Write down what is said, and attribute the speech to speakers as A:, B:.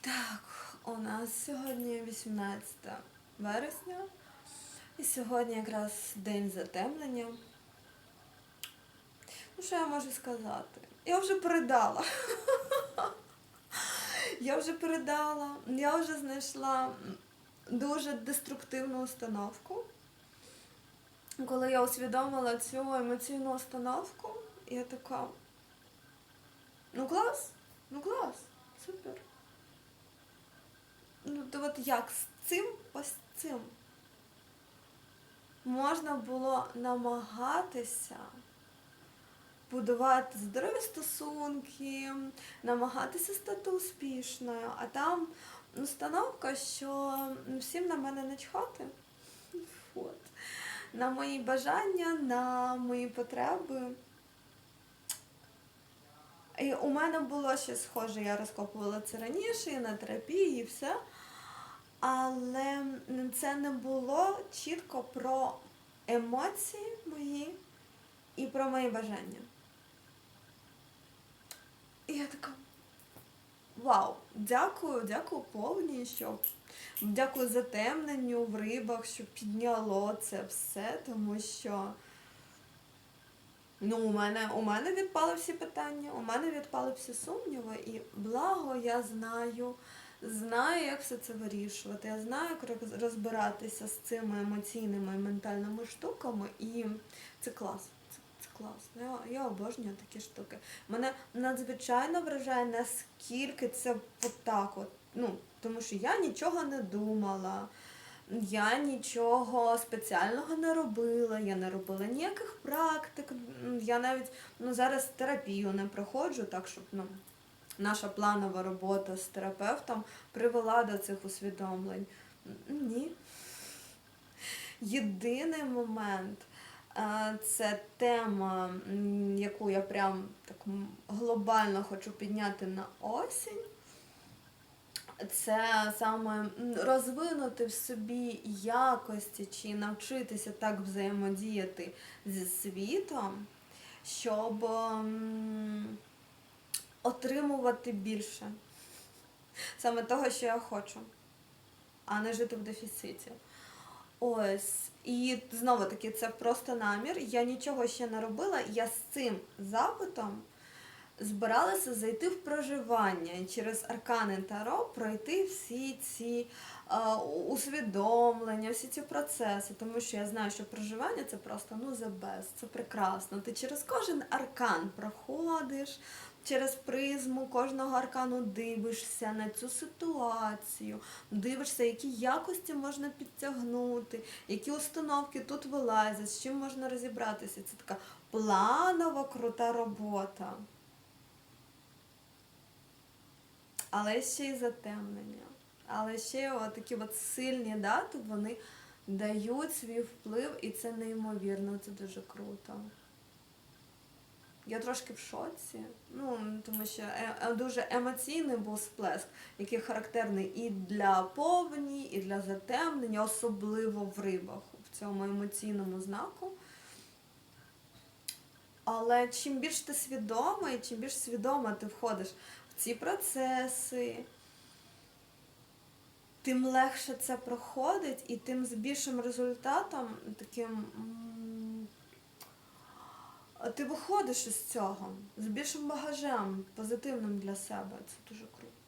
A: Так, у нас сьогодні 18 вересня. І сьогодні якраз день затемнення. Ну, що я можу сказати? Я вже передала. Я вже передала, я вже знайшла дуже деструктивну установку. Коли я усвідомила цю емоційну установку, я така. Ну клас, ну клас, супер. Ну, то от як з цим ось цим можна було намагатися будувати здорові стосунки, намагатися стати успішною, а там установка, що всім на мене начхати. От. На мої бажання, на мої потреби. І у мене було ще схоже, я розкопувала це раніше, і на терапії, і все. Але це не було чітко про емоції мої і про мої бажання. І я така. Вау, дякую, дякую повній, що дякую затемненню в рибах, що підняло це все, тому що ну, у мене, у мене відпали всі питання, у мене відпали всі сумніви, і благо я знаю, знаю, як все це вирішувати. Я знаю, як роз- розбиратися з цими емоційними і ментальними штуками, і це клас. Це, це класно. Я, я обожнюю такі штуки. Мене надзвичайно вражає, наскільки це отак от. Ну, тому що я нічого не думала, я нічого спеціального не робила, я не робила ніяких практик. Я навіть ну, зараз терапію не проходжу, так щоб ну, наша планова робота з терапевтом привела до цих усвідомлень. Ні. Єдиний момент е, це тема, яку я прям так глобально хочу підняти на осінь. Це саме розвинути в собі якості чи навчитися так взаємодіяти зі світом, щоб отримувати більше саме того, що я хочу, а не жити в дефіциті. Ось. І знову таки, це просто намір. Я нічого ще не робила. Я з цим запитом збиралася зайти в проживання і через аркани Таро пройти всі ці е, усвідомлення, всі ці процеси, тому що я знаю, що проживання це просто ну the це прекрасно. Ти через кожен аркан проходиш, через призму кожного аркану дивишся на цю ситуацію, дивишся, які якості можна підтягнути, які установки тут вилазять, з чим можна розібратися. Це така планова крута робота. Але ще й затемнення. Але ще от такі от сильні дати, вони дають свій вплив, і це неймовірно, це дуже круто. Я трошки в шоці, ну, тому що е- е- дуже емоційний був сплеск, який характерний і для повні, і для затемнення, особливо в рибах, в цьому емоційному знаку. Але чим більш ти свідомий, чим більш свідомо ти входиш ці процеси, тим легше це проходить, і тим з більшим результатом, таким ти виходиш із цього з більшим багажем, позитивним для себе. Це дуже круто.